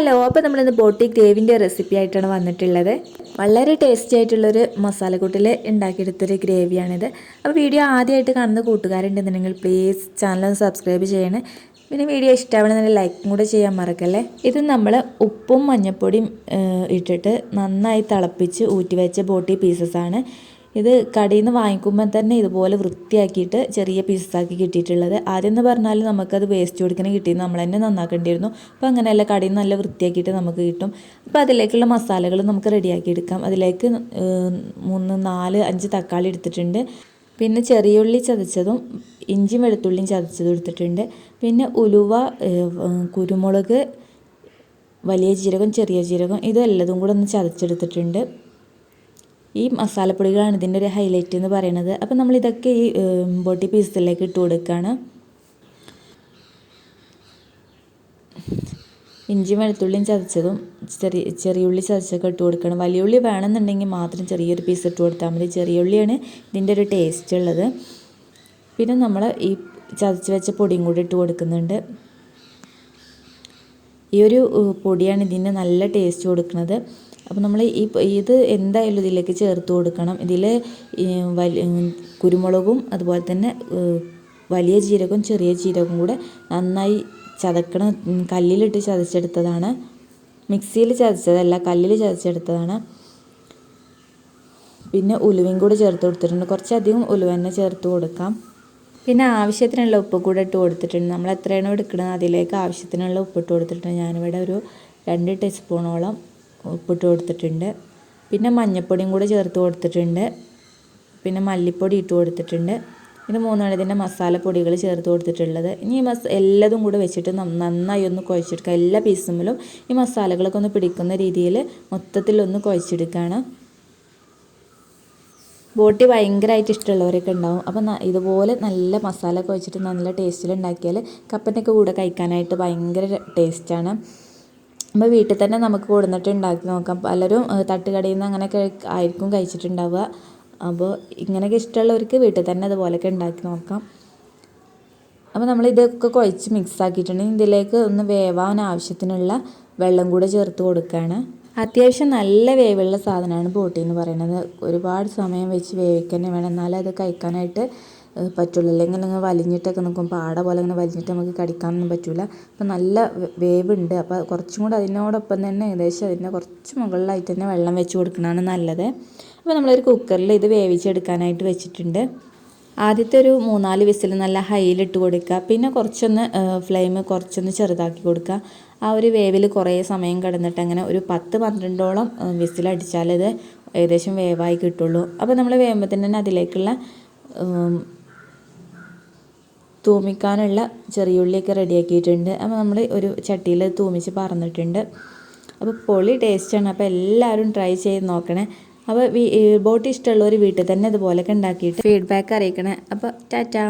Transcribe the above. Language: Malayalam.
ഹലോ അപ്പോൾ നമ്മളിന്ന് ബോട്ടി ഗ്രേവിന്റെ റെസിപ്പി ആയിട്ടാണ് വന്നിട്ടുള്ളത്. വളരെ ടേസ്റ്റി ആയിട്ടുള്ളൊരു മസാലക്കൂട്ടിൽ ഉണ്ടാക്കിയെടുത്തൊരു ഗ്രേവിയാണിത്. അപ്പോൾ വീഡിയോ ആദ്യമായിട്ട് കാണുന്ന കൂട്ടുകാരുണ്ടെന്നുണ്ടെങ്കിൽ പ്ലീസ് ചാനൽ സബ്സ്ക്രൈബ് ചെയ്യണേ. പിന്നെ വീഡിയോ ഇഷ്ടമാണെന്നുണ്ടെങ്കിൽ ലൈക്കും കൂടെ ചെയ്യാൻ മറക്കല്ലേ? ഇത് നമ്മൾ ഉപ്പും മഞ്ഞൾപ്പൊടിയും ഇട്ടിട്ട് നന്നായി തിളപ്പിച്ച് ഊറ്റി വെച്ച ബോട്ടി പീസസ് ആണ്. ഇത് കടയിൽ നിന്ന് വാങ്ങിക്കുമ്പോൾ തന്നെ ഇതുപോലെ വൃത്തിയാക്കിയിട്ട് ചെറിയ പീസസാക്കി കിട്ടിയിട്ടുള്ളത്. ആദ്യം എന്ന് പറഞ്ഞാൽ നമുക്കത് വേസ്റ്റ് കൊടുക്കണേ കിട്ടി. നമ്മൾ തന്നെ നന്നാക്കേണ്ടിയിരുന്നു. അപ്പോൾ അങ്ങനെയല്ല കടയിൽ നിന്ന് നല്ല വൃത്തിയാക്കിയിട്ട് നമുക്ക് കിട്ടും. അപ്പോൾ അതിലേക്കുള്ള മസാലകൾ നമുക്ക് റെഡിയാക്കി എടുക്കാം. അതിലേക്ക് മൂന്ന് നാല് അഞ്ച് തക്കാളി എടുത്തിട്ടുണ്ട്. പിന്നെ ചെറിയുള്ളി ചതച്ചതും ഇഞ്ചിയും വെളുത്തുള്ളിയും ചതച്ചതും എടുത്തിട്ടുണ്ട്. പിന്നെ ഉലുവ കുരുമുളക് വലിയ ജീരകം ചെറിയ ജീരകം ഇതെല്ലതും കൂടെ ഒന്ന് ചതച്ചെടുത്തിട്ടുണ്ട്. ഈ മസാലപ്പൊടികളാണ് ഇതിന്റെ ഒരു ഹൈലൈറ്റ് എന്ന് പറയുന്നത് അപ്പോൾ നമ്മൾ ഇതൊക്കെ ഈ ബോട്ടി പീസിലേക്ക് ഇട്ട് കൊടുക്കുകയാണ് ഇഞ്ചി വെളുത്തുള്ളിയും ചതച്ചതും ചെറിയ ഉള്ളി ചതച്ചൊക്കെ ഇട്ട് കൊടുക്കണം. വലിയ ഉള്ളി വേണമെന്നുണ്ടെങ്കിൽ മാത്രം ചെറിയൊരു പീസ് ഇട്ട് കൊടുത്താൽ മതി. ചെറിയ ഉള്ളിയാണ് ഇതിന്റെ ഒരു ടേസ്റ്റ് ഉള്ളത്. പിന്നെ നമ്മൾ ഈ ചതച്ച് വെച്ച പൊടിയും കൂടി ഇട്ട് കൊടുക്കുന്നുണ്ട്. ഈ ഒരു പൊടിയാണ് ഇതിന് നല്ല ടേസ്റ്റ് കൊടുക്കുന്നത്. അപ്പോൾ നമ്മൾ ഈ ഇത് എന്തായാലും ഇതിലേക്ക് ചേർത്ത് കൊടുക്കണം. ഇതിൽ കുരുമുളകും അതുപോലെ തന്നെ വലിയ ജീരകവും ചെറിയ ജീരകവും കൂടെ നന്നായി ചതക്കണം. കല്ലിലിട്ട് ചതച്ചെടുത്തതാണ്. മിക്സിയിൽ ചതച്ചതല്ല കല്ലിൽ ചതച്ചെടുത്തതാണ്. പിന്നെ ഉലുവയും കൂടെ ചേർത്ത് കൊടുത്തിട്ടുണ്ട്. കുറച്ചധികം ഉലുവ തന്നെ ചേർത്ത് കൊടുക്കാം. പിന്നെ ആവശ്യത്തിനുള്ള ഉപ്പ് കൂടെ ഇട്ട് കൊടുത്തിട്ടുണ്ട്. നമ്മൾ എത്രയാണോ എടുക്കുന്നത് അതിലേക്ക് ആവശ്യത്തിനുള്ള ഉപ്പ് ഇട്ട് കൊടുത്തിട്ടുണ്ട്. ഞാനിവിടെ ഒരു രണ്ട് ടീസ്പൂണോളം ഉപ്പിട്ട് കൊടുത്തിട്ടുണ്ട്. പിന്നെ മഞ്ഞൾപ്പൊടിയും കൂടെ ചേർത്ത് കൊടുത്തിട്ടുണ്ട്. പിന്നെ മല്ലിപ്പൊടി ഇട്ട് കൊടുത്തിട്ടുണ്ട്. ഇത് മൂന്നാണ് ഇതിന്റെ മസാലപ്പൊടികൾ ചേർത്ത് കൊടുത്തിട്ടുള്ളത്. ഇനി ഈ മസ എല്ലാതും കൂടെ വെച്ചിട്ട് നന്നായി ഒന്ന് കുഴച്ചെടുക്കുക. എല്ലാ പീസുമ്പോഴും ഈ മസാലകളൊക്കെ ഒന്ന് പിടിക്കുന്ന രീതിയിൽ മൊത്തത്തിലൊന്ന് കുഴച്ചെടുക്കുകയാണ്. ബോട്ടി ഭയങ്കരമായിട്ട് ഇഷ്ടമുള്ളവരൊക്കെ ഉണ്ടാവും. അപ്പോൾ ഇതുപോലെ നല്ല മസാല ഒക്കെ വെച്ചിട്ട് നല്ല ടേസ്റ്റിൽ ഉണ്ടാക്കിയാൽ കപ്പനൊക്കെ കൂടെ കഴിക്കാനായിട്ട് ഭയങ്കര ടേസ്റ്റാണ് അപ്പോൾ വീട്ടിൽ തന്നെ നമുക്ക് കൊടുന്നിട്ട് ഉണ്ടാക്കി നോക്കാം. പലരും തട്ടുകടയിൽ നിന്ന് അങ്ങനെയൊക്കെ ആയിരിക്കും കഴിച്ചിട്ടുണ്ടാവുക. അപ്പോൾ ഇങ്ങനെയൊക്കെ ഇഷ്ടമുള്ളവർക്ക് വീട്ടിൽ തന്നെ അതുപോലെയൊക്കെ ഉണ്ടാക്കി നോക്കാം. അപ്പോൾ നമ്മൾ ഇതൊക്കെ കുഴച്ച് മിക്സ് ആക്കിയിട്ടുണ്ടെങ്കിൽ ഇതിലേക്ക് ഒന്ന് വേവാൻ ആവശ്യത്തിനുള്ള വെള്ളം കൂടെ ചേർത്ത് കൊടുക്കുകയാണ് അത്യാവശ്യം നല്ല വേവുള്ള സാധനമാണ് ബോട്ടി എന്ന് പറയുന്നത്. ഒരുപാട് സമയം വെച്ച് വേവിക്കാൻ വേണം. എന്നാലേ അത് കഴിക്കാനായിട്ട് പറ്റുള്ളൂ. അല്ലെങ്കിൽ നിങ്ങൾ വലിഞ്ഞിട്ടൊക്കെ നിൽക്കും. പാട പോലെ ഇങ്ങനെ വലിഞ്ഞിട്ട് നമുക്ക് കടിക്കാനൊന്നും പറ്റില്ല അപ്പോൾ നല്ല വേവുണ്ട്. അപ്പോൾ കുറച്ചും കൂടെ അതിനോടൊപ്പം തന്നെ ഏകദേശം അതിന്റെ കുറച്ച് മുകളിലായിട്ട് തന്നെ വെള്ളം വെച്ച് കൊടുക്കുന്നതാണ് നല്ലത്. അപ്പോൾ നമ്മളൊരു കുക്കറിൽ ഇത് വേവിച്ചെടുക്കാനായിട്ട് വെച്ചിട്ടുണ്ട്. ആദ്യത്തെ ഒരു മൂന്നാൽ വിസിൽ നല്ല ഹൈയിലിട്ട് കൊടുക്കുക. പിന്നെ കുറച്ചൊന്ന് ഫ്ലെയിം കുറച്ചൊന്ന് ചെറുതാക്കി കൊടുക്കുക. ആ ഒരു വേവിൽ കുറേ സമയം കിടന്നിട്ട് അങ്ങനെ ഒരു പത്ത് പന്ത്രണ്ടോളം വിസിലടിച്ചാലത് ഏകദേശം വേവായി കിട്ടുള്ളൂ. അപ്പോൾ നമ്മൾ വേവുമ്പോൾ തന്നെ അതിലേക്കുള്ള തൂമിക്കാനുള്ള ചെറിയുള്ളിയൊക്കെ റെഡിയാക്കിയിട്ടുണ്ട്. അപ്പോൾ നമ്മൾ ഒരു ചട്ടിയിൽ തൂമിച്ച് പറന്നിട്ടുണ്ട്. അപ്പോൾ പൊളി ടേസ്റ്റാണ് അപ്പോൾ എല്ലാവരും ട്രൈ ചെയ്ത് നോക്കണേ. അപ്പോൾ ബോട്ട് ഇഷ്ടമുള്ളവർ വീട്ടിൽ തന്നെ ഇതുപോലെയൊക്കെ ഉണ്ടാക്കിയിട്ട് ഫീഡ്ബാക്ക് അറിയിക്കണേ. അപ്പോൾ ടാറ്റാ.